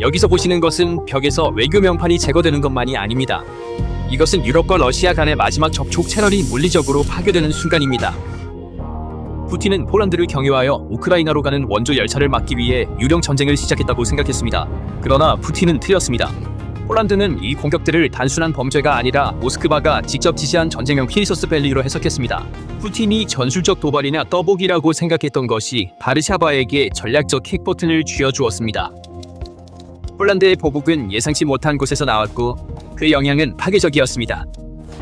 여기서 보시는 것은 벽에서 외교 명판이 제거되는 것만이 아닙니다. 이것은 유럽과 러시아 간의 마지막 접촉 채널이 물리적으로 파괴되는 순간입니다. 푸틴은 폴란드를 경유하여 우크라이나로 가는 원조 열차를 막기 위해 유령 전쟁을 시작했다고 생각했습니다. 그러나 푸틴은 틀렸습니다. 폴란드는 이 공격들을 단순한 범죄가 아니라 모스크바가 직접 지시한 전쟁형 피리서스 밸리로 해석했습니다. 푸틴이 전술적 도발이나 떠보기라고 생각했던 것이 바르샤바에게 전략적 킥 버튼을 쥐어주었습니다. 폴란드의 보복은 예상치 못한 곳에서 나왔고 그 영향은 파괴적이었습니다.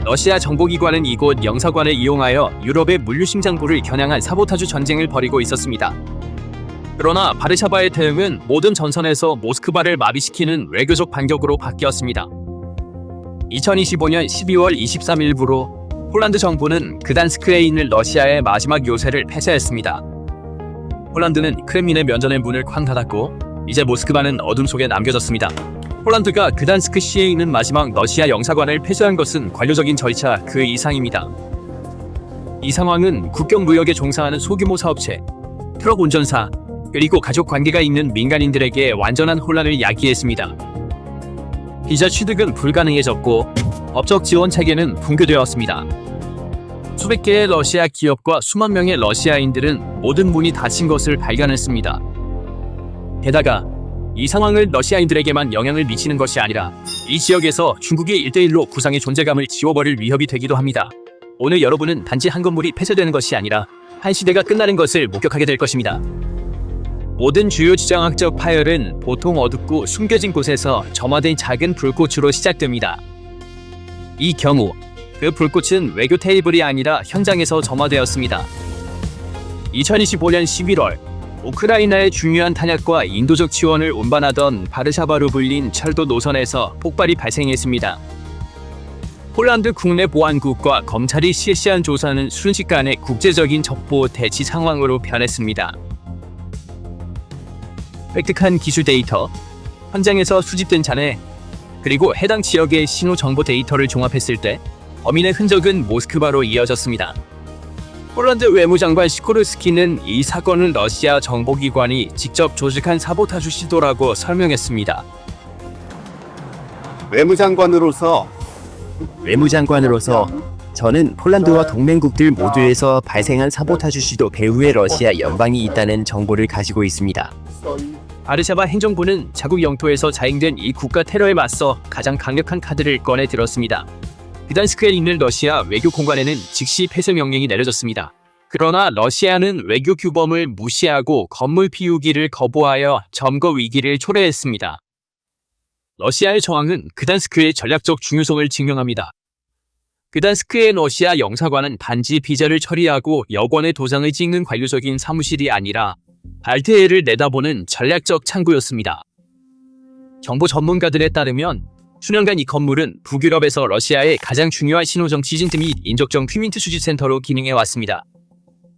러시아 정보기관은 이곳 영사관을 이용하여 유럽의 물류심장부를 겨냥한 사보타주 전쟁을 벌이고 있었습니다. 그러나 바르샤바의 대응은 모든 전선에서 모스크바를 마비시키는 외교적 반격으로 바뀌었습니다. 2025년 12월 23일부로 폴란드 정부는 그단스크에 있는 러시아의 마지막 요새를 폐쇄했습니다. 폴란드는 크렘린의 면전의 문을 쾅 닫았고 이제 모스크바는 어둠 속에 남겨졌습니다. 폴란드가 그단스크 시에 있는 마지막 러시아 영사관을 폐쇄한 것은 관료적인 절차 그 이상입니다. 이 상황은 국경 무역에 종사하는 소규모 사업체, 트럭 운전사, 그리고 가족 관계가 있는 민간인들에게 완전한 혼란을 야기했습니다. 비자 취득은 불가능해졌고 업적 지원 체계는 붕괴되었습니다. 수백 개의 러시아 기업과 수만 명의 러시아인들은 모든 문이 닫힌 것을 발견했습니다. 게다가 이 상황을 러시아인들에게만 영향을 미치는 것이 아니라 이 지역에서 중국의 일대일로 구상의 존재감을 지워버릴 위협이 되기도 합니다. 오늘 여러분은 단지 한 건물이 폐쇄되는 것이 아니라 한 시대가 끝나는 것을 목격하게 될 것입니다. 모든 주요 지정학적 파열은 보통 어둡고 숨겨진 곳에서 점화된 작은 불꽃으로 시작됩니다. 이 경우 그 불꽃은 외교 테이블이 아니라 현장에서 점화되었습니다. 2025년 11월 우크라이나의 중요한 탄약과 인도적 지원을 운반하던 바르샤바로 불린 철도 노선에서 폭발이 발생했습니다. 폴란드 국내 보안국과 검찰이 실시한 조사는 순식간에 국제적인 첩보 대치 상황으로 변했습니다. 획득한 기술 데이터, 현장에서 수집된 잔해, 그리고 해당 지역의 신호 정보 데이터를 종합했을 때 범인의 흔적은 모스크바로 이어졌습니다. 폴란드 외무장관 시코르스키는 이 사건은 러시아 정보기관이 직접 조직한 사보타주 시도라고 설명했습니다. 외무장관으로서 외무장관으로서 저는 폴란드와 동맹국들 모두에서 발생한 사보타주 시도 배후에 러시아 연방이 있다는 정보를 가지고 있습니다. 바르샤바 행정부는 자국 영토에서 자행된 이 국가 테러에 맞서 가장 강력한 카드를 꺼내 들었습니다. 그단스크에 있는 러시아 외교 공간에는 즉시 폐쇄 명령이 내려졌습니다. 그러나 러시아는 외교 규범을 무시하고 건물 피우기를 거부하여 점거 위기를 초래했습니다. 러시아의 저항은 그단스크의 전략적 중요성을 증명합니다. 그단스크의 러시아 영사관은 단지 비자를 처리하고 여권의 도장을 찍는 관료적인 사무실이 아니라 발트해를 내다보는 전략적 창구였습니다. 정보 전문가들에 따르면 수년간 이 건물은 북유럽에서 러시아의 가장 중요한 신호정 지진트 및 인적정 퀴민트 수집 센터로 기능해 왔습니다.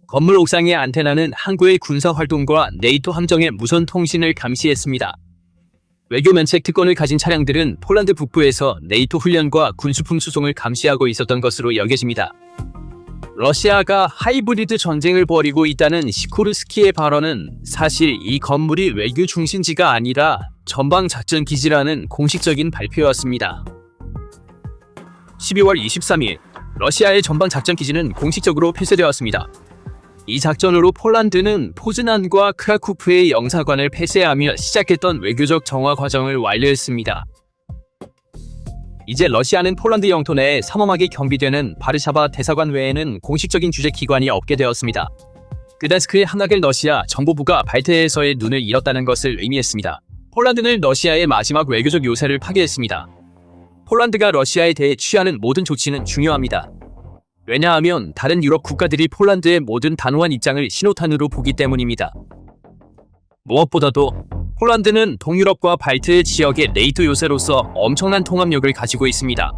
건물 옥상의 안테나는 항구의 군사 활동과 네이토 함정의 무선 통신을 감시했습니다. 외교 면책 특권을 가진 차량들은 폴란드 북부에서 네이토 훈련과 군수품 수송을 감시하고 있었던 것으로 여겨집니다. 러시아가 하이브리드 전쟁을 벌이고 있다는 시코르스키의 발언은 사실 이 건물이 외교 중심지가 아니라 전방 작전 기지라는 공식적인 발표였습니다. 12월 23일 러시아의 전방 작전 기지는 공식적으로 폐쇄되었습니다. 이 작전으로 폴란드는 포즈난과 크라쿠프의 영사관을 폐쇄하며 시작했던 외교적 정화 과정을 완료했습니다. 이제 러시아는 폴란드 영토 내에 삼엄하게 경비되는 바르샤바 대사관 외에는 공식적인 주재 기관이 없게 되었습니다. 그다스크의 하나겔 러시아 정보부가 발트해에서의 눈을 잃었다는 것을 의미했습니다. 폴란드는 러시아의 마지막 외교적 요새를 파괴했습니다. 폴란드가 러시아에 대해 취하는 모든 조치는 중요합니다. 왜냐하면 다른 유럽 국가들이 폴란드의 모든 단호한 입장을 신호탄으로 보기 때문입니다. 무엇보다도 폴란드는 동유럽과 발트 지역의 네이토 요새로서 엄청난 통합력을 가지고 있습니다.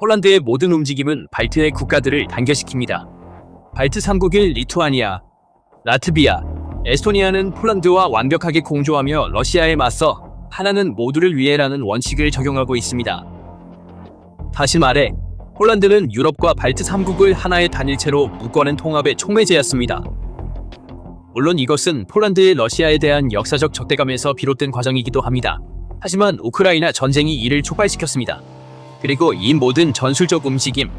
폴란드의 모든 움직임은 발트의 국가들을 단결시킵니다. 발트 3국인 리투아니아, 라트비아, 에스토니아는 폴란드와 완벽하게 공조하며 러시아에 맞서 하나는 모두를 위해라는 원칙을 적용하고 있습니다. 다시 말해 폴란드는 유럽과 발트 3국을 하나의 단일체로 묶어낸 통합의 촉매제였습니다. 물론 이것은 폴란드의 러시아에 대한 역사적 적대감에서 비롯된 과정이기도 합니다. 하지만 우크라이나 전쟁이 이를 촉발시켰습니다. 그리고 이 모든 전술적 움직임,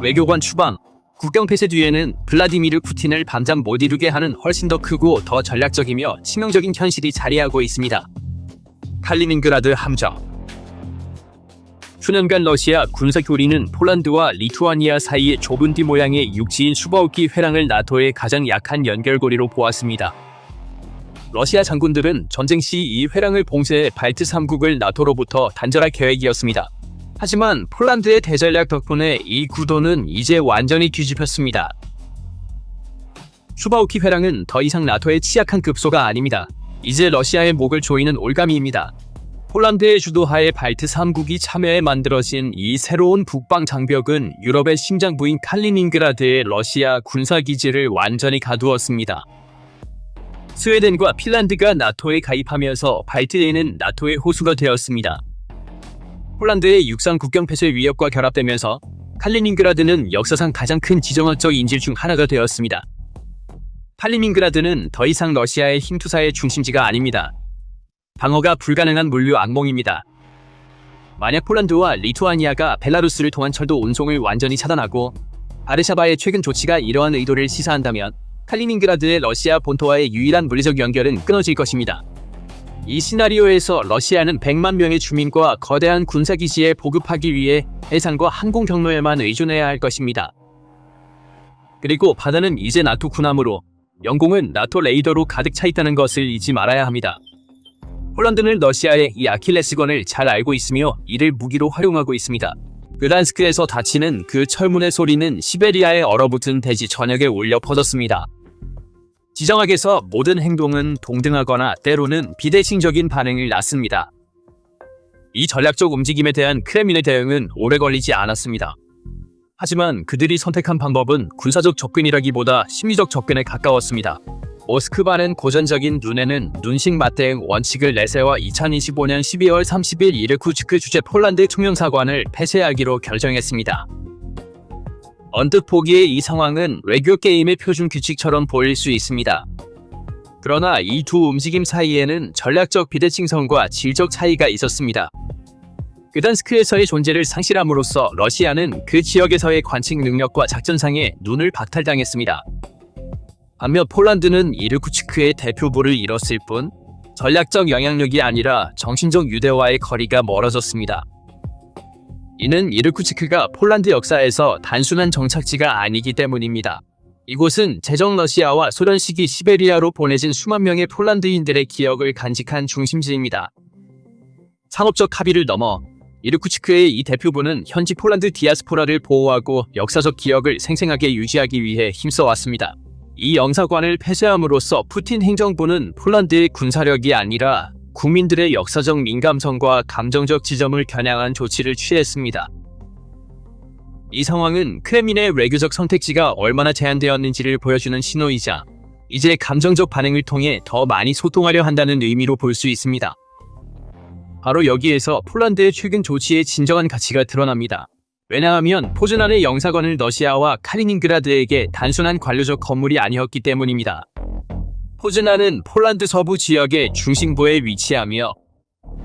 외교관 추방, 국경 폐쇄 뒤에는 블라디미르 푸틴을 밤잠 못 이루게 하는 훨씬 더 크고 더 전략적이며 치명적인 현실이 자리하고 있습니다. 칼리닝그라드 함정 수년간 러시아 군사 교리는 폴란드와 리투아니아 사이의 좁은 띠 모양의 육지인 수바우키 회랑을 나토의 가장 약한 연결고리로 보았습니다. 러시아 장군들은 전쟁 시 이 회랑을 봉쇄해 발트 3국을 나토로부터 단절할 계획이었습니다. 하지만 폴란드의 대전략 덕분에 이 구도는 이제 완전히 뒤집혔습니다. 수바우키 회랑은 더 이상 나토의 취약한 급소가 아닙니다. 이제 러시아의 목을 조이는 올가미입니다. 폴란드의 주도하에 발트 3국이 참여해 만들어진 이 새로운 북방 장벽은 유럽의 심장부인 칼리닝그라드의 러시아 군사기지를 완전히 가두었습니다. 스웨덴과 핀란드가 나토에 가입하면서 발트해는 나토의 호수가 되었습니다. 폴란드의 육상 국경 폐쇄 위협과 결합되면서 칼리닝그라드는 역사상 가장 큰 지정학적 인질 중 하나가 되었습니다. 칼리닝그라드는 더 이상 러시아의 힘투사의 중심지가 아닙니다. 방어가 불가능한 물류 악몽입니다. 만약 폴란드와 리투아니아가 벨라루스를 통한 철도 운송을 완전히 차단하고 바르샤바의 최근 조치가 이러한 의도를 시사한다면 칼리닝그라드의 러시아 본토와의 유일한 물리적 연결은 끊어질 것입니다. 이 시나리오에서 러시아는 100만 명의 주민과 거대한 군사기지에 보급하기 위해 해상과 항공 경로에만 의존해야 할 것입니다. 그리고 바다는 이제 나토 군함으로 영공은 나토 레이더로 가득 차 있다는 것을 잊지 말아야 합니다. 폴란드는 러시아의 이 아킬레스건을 잘 알고 있으며 이를 무기로 활용하고 있습니다. 그단스크에서 닫히는 그 철문의 소리는 시베리아에 얼어붙은 대지 전역에 울려 퍼졌습니다. 지정학에서 모든 행동은 동등하거나 때로는 비대칭적인 반응을 낳습니다. 이 전략적 움직임에 대한 크렘린의 대응은 오래 걸리지 않았습니다. 하지만 그들이 선택한 방법은 군사적 접근이라기보다 심리적 접근에 가까웠습니다. 모스크바는 고전적인 눈에는 눈식 맞대응 원칙을 내세워 2025년 12월 30일 이르쿠츠크 주재 폴란드 총영사관을 폐쇄하기로 결정했습니다. 언뜻 보기에 이 상황은 외교 게임의 표준 규칙처럼 보일 수 있습니다. 그러나 이 두 움직임 사이에는 전략적 비대칭성과 질적 차이가 있었습니다. 그단스크에서의 존재를 상실함으로써 러시아는 그 지역에서의 관측 능력과 작전상에 눈을 박탈당했습니다. 반면 폴란드는 이르쿠츠크의 대표부를 잃었을 뿐 전략적 영향력이 아니라 정신적 유대와의 거리가 멀어졌습니다. 이는 이르쿠츠크가 폴란드 역사에서 단순한 정착지가 아니기 때문입니다. 이곳은 제정 러시아와 소련 시기 시베리아로 보내진 수만 명의 폴란드인들의 기억을 간직한 중심지입니다. 상업적 합의를 넘어 이르쿠츠크의 이 대표부는 현지 폴란드 디아스포라를 보호하고 역사적 기억을 생생하게 유지하기 위해 힘써왔습니다. 이 영사관을 폐쇄함으로써 푸틴 행정부는 폴란드의 군사력이 아니라 국민들의 역사적 민감성과 감정적 지점을 겨냥한 조치를 취했습니다. 이 상황은 크렘린의 외교적 선택지가 얼마나 제한되었는지를 보여주는 신호이자 이제 감정적 반응을 통해 더 많이 소통하려 한다는 의미로 볼 수 있습니다. 바로 여기에서 폴란드의 최근 조치의 진정한 가치가 드러납니다. 왜냐하면 포즈난의 영사관을 러시아와 카리닝그라드에게 단순한 관료적 건물이 아니었기 때문입니다. 포즈난은 폴란드 서부 지역의 중심부에 위치하며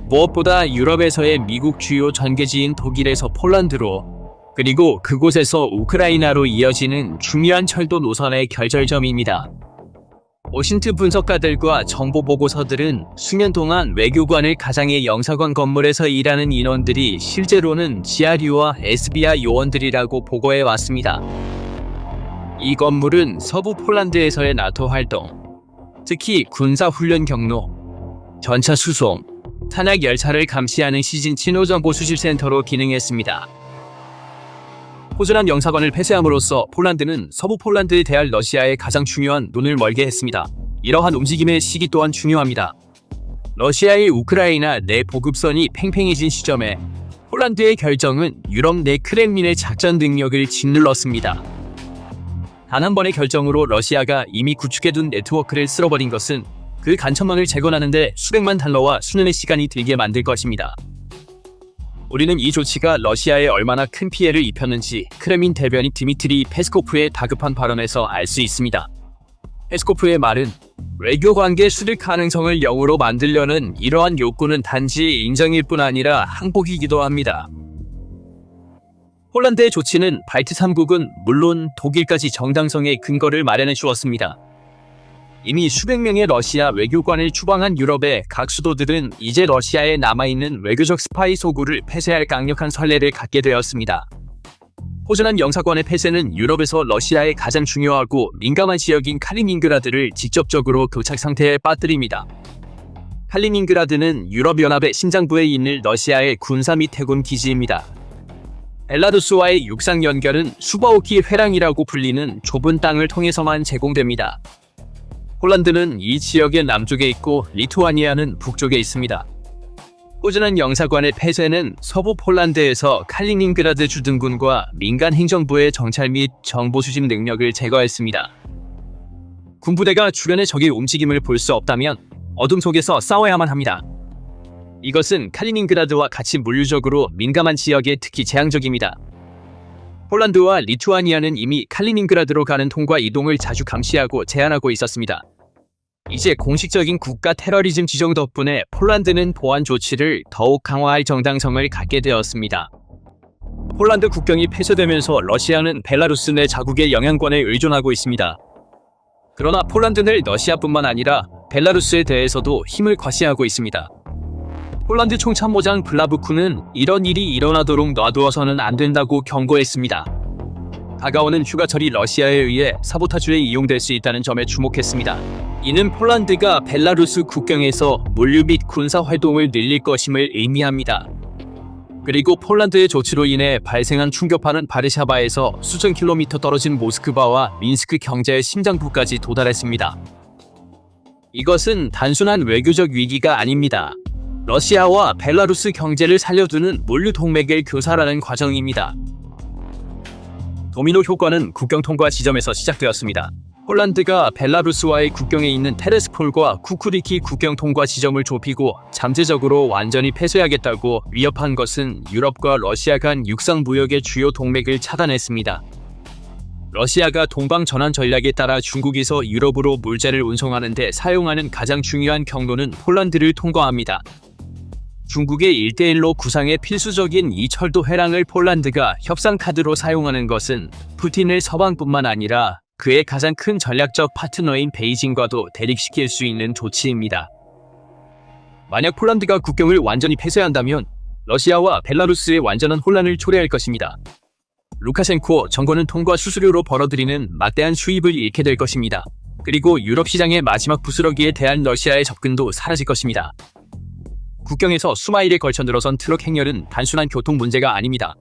무엇보다 유럽에서의 미국 주요 전개지인 독일에서 폴란드로 그리고 그곳에서 우크라이나로 이어지는 중요한 철도 노선의 결절점입니다. 오신트 분석가들과 정보 보고서들은 수년 동안 외교관을 가장의 영사관 건물에서 일하는 인원들이 실제로는 GRU와 SBI 요원들이라고 보고해 왔습니다. 이 건물은 서부 폴란드에서의 나토 활동, 특히 군사 훈련 경로, 전차 수송, 탄약 열차를 감시하는 시진 친호 정보 수집 센터로 기능했습니다. 포즈난 영사관을 폐쇄함으로써 폴란드는 서부 폴란드에 대할 러시아의 가장 중요한 눈을 멀게 했습니다. 이러한 움직임의 시기 또한 중요합니다. 러시아의 우크라이나 내 보급선이 팽팽해진 시점에 폴란드의 결정은 유럽 내 크렘린의 작전 능력을 짓눌렀습니다. 단 한 번의 결정으로 러시아가 이미 구축해둔 네트워크를 쓸어버린 것은 그 간첩망을 재건하는데 수백만 달러와 수년의 시간이 들게 만들 것입니다. 우리는 이 조치가 러시아에 얼마나 큰 피해를 입혔는지 크렘린 대변인 드미트리 페스코프의 다급한 발언에서 알 수 있습니다. 페스코프의 말은 외교 관계 수립 가능성을 0으로 만들려는 이러한 욕구는 단지 인정일 뿐 아니라 항복이기도 합니다. 폴란드의 조치는 발트 3국은 물론 독일까지 정당성의 근거를 마련해 주었습니다. 이미 수백 명의 러시아 외교관을 추방한 유럽의 각 수도들은 이제 러시아에 남아있는 외교적 스파이 소굴을 폐쇄할 강력한 선례를 갖게 되었습니다. 호전한 영사관의 폐쇄는 유럽에서 러시아의 가장 중요하고 민감한 지역인 칼리닝그라드를 직접적으로 교착 상태에 빠뜨립니다. 칼리닝그라드는 유럽연합의 심장부에 있는 러시아의 군사 및 해군 기지입니다. 벨라루스와의 육상 연결은 수바오키 회랑이라고 불리는 좁은 땅을 통해서만 제공됩니다. 폴란드는 이 지역의 남쪽에 있고 리투아니아는 북쪽에 있습니다. 꾸준한 영사관의 폐쇄는 서부 폴란드에서 칼리닝그라드 주둔군과 민간 행정부의 정찰 및 정보 수집 능력을 제거했습니다. 군부대가 주변의 적의 움직임을 볼 수 없다면 어둠 속에서 싸워야만 합니다. 이것은 칼리닝그라드와 같이 물리적으로 민감한 지역에 특히 재앙적입니다. 폴란드와 리투아니아는 이미 칼리닝그라드로 가는 통과 이동을 자주 감시하고 제한하고 있었습니다. 이제 공식적인 국가 테러리즘 지정 덕분에 폴란드는 보안 조치를 더욱 강화할 정당성을 갖게 되었습니다. 폴란드 국경이 폐쇄되면서 러시아는 벨라루스 내 자국의 영향권에 의존하고 있습니다. 그러나 폴란드는 러시아뿐만 아니라 벨라루스에 대해서도 힘을 과시하고 있습니다. 폴란드 총참모장 블라부쿠는 이런 일이 일어나도록 놔두어서는 안 된다고 경고했습니다. 다가오는 휴가철이 러시아에 의해 사보타주에 이용될 수 있다는 점에 주목했습니다. 이는 폴란드가 벨라루스 국경에서 물류 및 군사 활동을 늘릴 것임을 의미합니다. 그리고 폴란드의 조치로 인해 발생한 충격파는 바르샤바에서 수천 킬로미터 떨어진 모스크바와 민스크 경제의 심장부까지 도달했습니다. 이것은 단순한 외교적 위기가 아닙니다. 러시아와 벨라루스 경제를 살려두는 물류 동맥의 교사라는 과정입니다. 도미노 효과는 국경 통과 지점에서 시작되었습니다. 폴란드가 벨라루스와의 국경에 있는 테레스폴과 쿠쿠리키 국경 통과 지점을 좁히고 잠재적으로 완전히 폐쇄하겠다고 위협한 것은 유럽과 러시아 간 육상 무역의 주요 동맥을 차단했습니다. 러시아가 동방 전환 전략에 따라 중국에서 유럽으로 물자를 운송하는 데 사용하는 가장 중요한 경로는 폴란드를 통과합니다. 중국의 1대1로 구상의 필수적인 이 철도 회랑을 폴란드가 협상 카드로 사용하는 것은 푸틴을 서방뿐만 아니라 그의 가장 큰 전략적 파트너인 베이징과도 대립시킬 수 있는 조치입니다. 만약 폴란드가 국경을 완전히 폐쇄한다면 러시아와 벨라루스의 완전한 혼란을 초래할 것입니다. 루카셴코 정권은 통과 수수료로 벌어들이는 막대한 수입을 잃게 될 것입니다. 그리고 유럽 시장의 마지막 부스러기에 대한 러시아의 접근도 사라질 것입니다. 국경에서 수마일에 걸쳐 늘어선 트럭 행렬은 단순한 교통 문제가 아닙니다.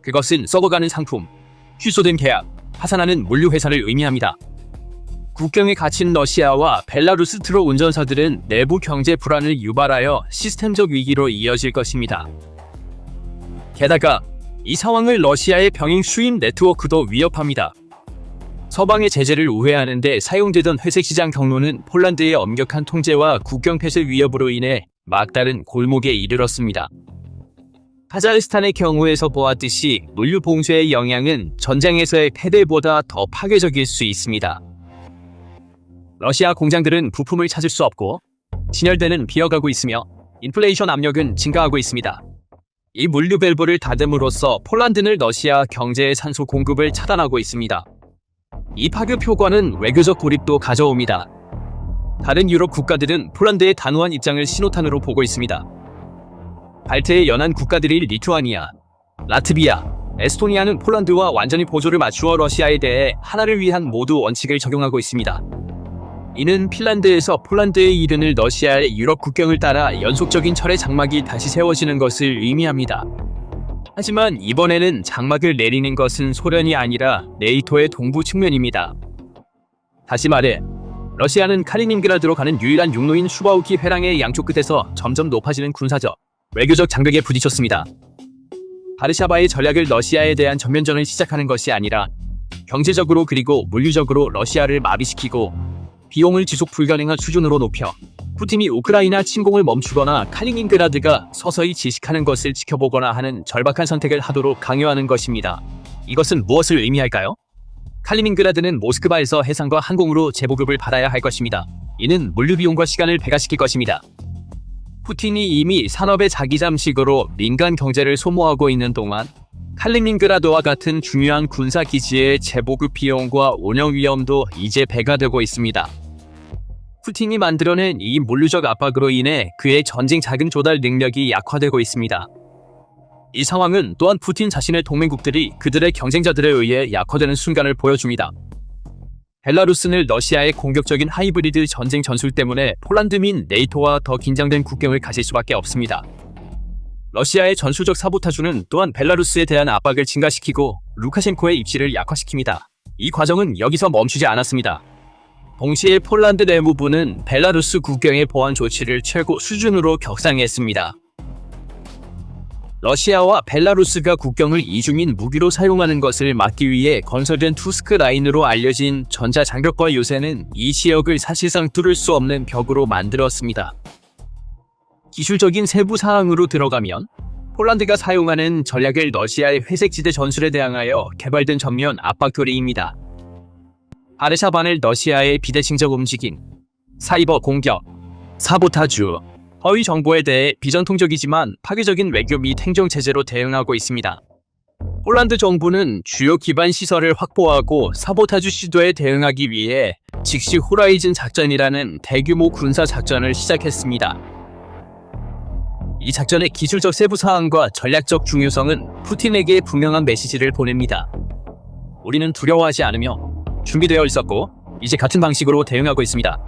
그것은 썩어가는 상품, 취소된 계약, 파산하는 물류 회사를 의미합니다. 국경에 갇힌 러시아와 벨라루스 트럭 운전사들은 내부 경제 불안을 유발하여 시스템적 위기로 이어질 것입니다. 게다가 이 상황을 러시아의 병행 수입 네트워크도 위협합니다. 서방의 제재를 우회하는데 사용되던 회색시장 경로는 폴란드의 엄격한 통제와 국경 폐쇄 위협으로 인해 막다른 골목에 이르렀습니다. 카자흐스탄의 경우에서 보았듯이 물류 봉쇄의 영향은 전쟁에서의 패배보다 더 파괴적일 수 있습니다. 러시아 공장들은 부품을 찾을 수 없고 진열대는 비어가고 있으며 인플레이션 압력은 증가하고 있습니다. 이 물류 밸브를 닫음으로써 폴란드는 러시아 경제의 산소 공급을 차단하고 있습니다. 이 파급 효과는 외교적 고립도 가져옵니다. 다른 유럽 국가들은 폴란드의 단호한 입장을 신호탄으로 보고 있습니다. 발트의 연안 국가들인 리투아니아, 라트비아, 에스토니아는 폴란드와 완전히 보조를 맞추어 러시아에 대해 하나를 위한 모두 원칙을 적용하고 있습니다. 이는 핀란드에서 폴란드에 이르는 러시아의 유럽 국경을 따라 연속적인 철의 장막이 다시 세워지는 것을 의미합니다. 하지만 이번에는 장막을 내리는 것은 소련이 아니라 네이토의 동부 측면입니다. 다시 말해 러시아는 카리닌그라드로 가는 유일한 육로인 슈바우키 회랑의 양쪽 끝에서 점점 높아지는 군사적, 외교적 장벽에 부딪혔습니다. 바르샤바의 전략을 러시아에 대한 전면전을 시작하는 것이 아니라 경제적으로 그리고 물류적으로 러시아를 마비시키고 비용을 지속 불가능한 수준으로 높여 푸틴이 우크라이나 침공을 멈추거나 칼리닌그라드가 서서히 지식하는 것을 지켜보거나 하는 절박한 선택을 하도록 강요하는 것입니다. 이것은 무엇을 의미할까요? 칼리닌그라드는 모스크바에서 해상과 항공으로 재보급을 받아야 할 것입니다. 이는 물류 비용과 시간을 배가시킬 것입니다. 푸틴이 이미 산업의 자기잠식으로 민간 경제를 소모하고 있는 동안 칼리닝그라드와 같은 중요한 군사 기지의 재보급 비용과 운영 위험도 이제 배가 되고 있습니다. 푸틴이 만들어낸 이 물류적 압박으로 인해 그의 전쟁 자금 조달 능력이 약화되고 있습니다. 이 상황은 또한 푸틴 자신의 동맹국들이 그들의 경쟁자들에 의해 약화되는 순간을 보여줍니다. 벨라루스는 러시아의 공격적인 하이브리드 전쟁 전술 때문에 폴란드 민 네이토와 더 긴장된 국경을 가질 수밖에 없습니다. 러시아의 전술적 사보타주는 또한 벨라루스에 대한 압박을 증가시키고 루카셴코의 입지를 약화시킵니다. 이 과정은 여기서 멈추지 않았습니다. 동시에 폴란드 내무부는 벨라루스 국경의 보안 조치를 최고 수준으로 격상했습니다. 러시아와 벨라루스가 국경을 이주민 무기로 사용하는 것을 막기 위해 건설된 투스크 라인으로 알려진 전자장벽과 요새는 이 지역을 사실상 뚫을 수 없는 벽으로 만들었습니다. 기술적인 세부 사항으로 들어가면 폴란드가 사용하는 전략을 러시아의 회색지대 전술에 대항하여 개발된 전면 압박도리입니다. 바르샤반을 러시아의 비대칭적 움직임, 사이버 공격, 사보타주, 허위 정보에 대해 비전통적이지만 파괴적인 외교 및 행정 체제로 대응하고 있습니다. 폴란드 정부는 주요 기반 시설을 확보하고 사보타주 시도에 대응하기 위해 즉시 호라이즌 작전이라는 대규모 군사 작전을 시작했습니다. 이 작전의 기술적 세부 사항과 전략적 중요성은 푸틴에게 분명한 메시지를 보냅니다. 우리는 두려워하지 않으며 준비되어 있었고 이제 같은 방식으로 대응하고 있습니다.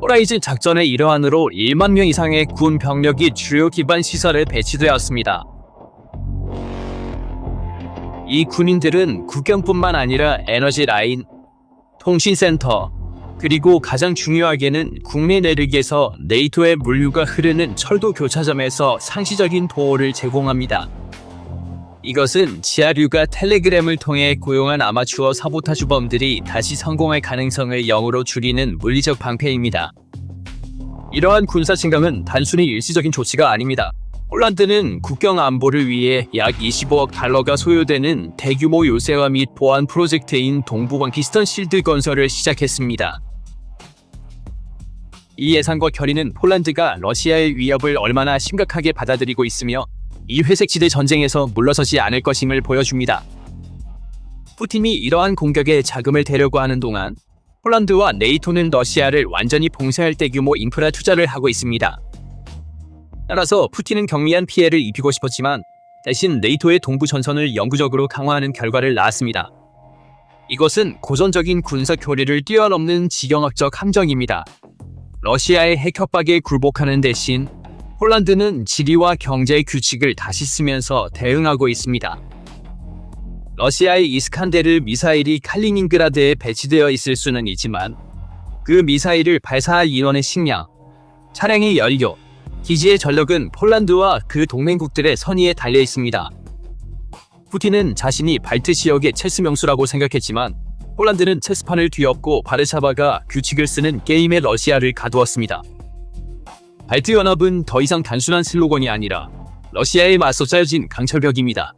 호라이즌 작전의 일환으로 1만 명 이상의 군 병력이 주요 기반 시설에 배치되었습니다. 이 군인들은 국경뿐만 아니라 에너지 라인, 통신센터, 그리고 가장 중요하게는 국내 내륙에서 네이토의 물류가 흐르는 철도 교차점에서 상시적인 보호를 제공합니다. 이것은 지하류가 텔레그램을 통해 고용한 아마추어 사보타주범들이 다시 성공할 가능성을 0으로 줄이는 물리적 방패입니다. 이러한 군사 증강은 단순히 일시적인 조치가 아닙니다. 폴란드는 국경 안보를 위해 약 25억 달러가 소요되는 대규모 요새화 및 보안 프로젝트인 동부방 피스턴 실드 건설을 시작했습니다. 이 예상과 결의는 폴란드가 러시아의 위협을 얼마나 심각하게 받아들이고 있으며 이 회색지대 전쟁에서 물러서지 않을 것임을 보여줍니다. 푸틴이 이러한 공격에 자금을 대려고 하는 동안 폴란드와 네이토는 러시아를 완전히 봉쇄할 대규모 인프라 투자를 하고 있습니다. 따라서 푸틴은 경미한 피해를 입히고 싶었지만 대신 네이토의 동부 전선을 영구적으로 강화하는 결과를 낳았습니다. 이것은 고전적인 군사 교리를 뛰어넘는 지경학적 함정입니다. 러시아의 핵 협박에 굴복하는 대신 폴란드는 지리와 경제 규칙을 다시 쓰면서 대응하고 있습니다. 러시아의 이스칸데르 미사일이 칼리닝그라드에 배치되어 있을 수는 있지만 그 미사일을 발사할 인원의 식량, 차량의 연료, 기지의 전력은 폴란드와 그 동맹국들의 선의에 달려 있습니다. 푸틴은 자신이 발트 지역의 체스 명수라고 생각했지만 폴란드는 체스판을 뒤엎고 바르샤바가 규칙을 쓰는 게임의 러시아를 가두었습니다. 발트 연합은 더 이상 단순한 슬로건이 아니라 러시아에 맞서 짜여진 강철벽입니다.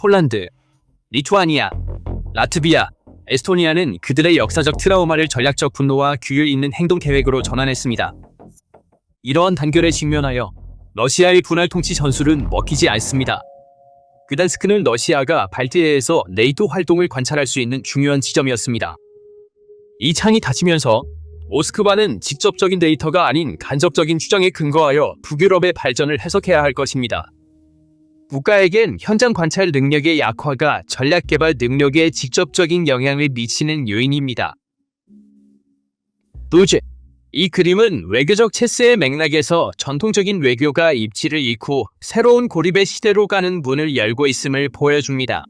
폴란드, 리투아니아, 라트비아, 에스토니아는 그들의 역사적 트라우마를 전략적 분노와 규율 있는 행동 계획으로 전환했습니다. 이러한 단결에 직면하여 러시아의 분할 통치 전술은 먹히지 않습니다. 그단스크는 러시아가 발트해에서 네이토 활동을 관찰할 수 있는 중요한 지점이었습니다. 이 창이 닫히면서 모스크바는 직접적인 데이터가 아닌 간접적인 추정에 근거하여 북유럽의 발전을 해석해야 할 것입니다. 국가에겐 현장 관찰 능력의 약화가 전략 개발 능력에 직접적인 영향을 미치는 요인입니다. 두째, 이 그림은 외교적 체스의 맥락에서 전통적인 외교가 입지를 잃고 새로운 고립의 시대로 가는 문을 열고 있음을 보여줍니다.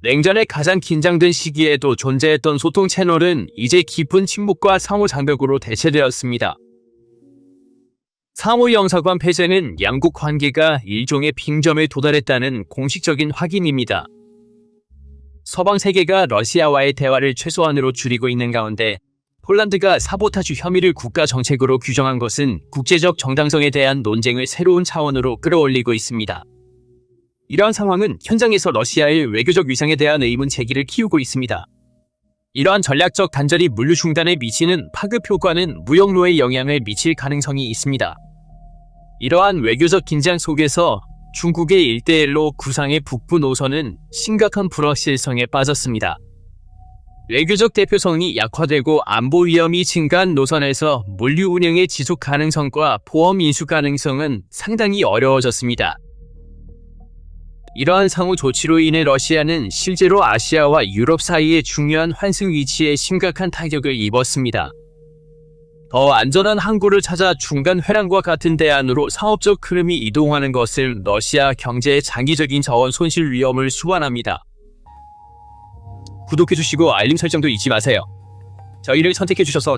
냉전의 가장 긴장된 시기에도 존재했던 소통 채널은 이제 깊은 침묵과 상호 장벽으로 대체되었습니다. 상호 영사관 폐쇄는 양국 관계가 일종의 빙점에 도달했다는 공식적인 확인입니다. 서방 세계가 러시아와의 대화를 최소한으로 줄이고 있는 가운데 폴란드가 사보타주 혐의를 국가 정책으로 규정한 것은 국제적 정당성에 대한 논쟁을 새로운 차원으로 끌어올리고 있습니다. 이러한 상황은 현장에서 러시아의 외교적 위상에 대한 의문 제기를 키우고 있습니다. 이러한 전략적 단절이 물류 중단에 미치는 파급 효과는 무역로에 영향을 미칠 가능성이 있습니다. 이러한 외교적 긴장 속에서 중국의 일대일로 구상의 북부 노선은 심각한 불확실성에 빠졌습니다. 외교적 대표성이 약화되고 안보 위험이 증가한 노선에서 물류 운영의 지속 가능성과 보험 인수 가능성은 상당히 어려워졌습니다. 이러한 상호 조치로 인해 러시아는 실제로 아시아와 유럽 사이의 중요한 환승 위치에 심각한 타격을 입었습니다. 더 안전한 항구를 찾아 중간 회랑과 같은 대안으로 사업적 흐름이 이동하는 것을 러시아 경제의 장기적인 자원 손실 위험을 수반합니다. 구독해주시고 알림 설정도 잊지 마세요. 저희를 선택해주셔서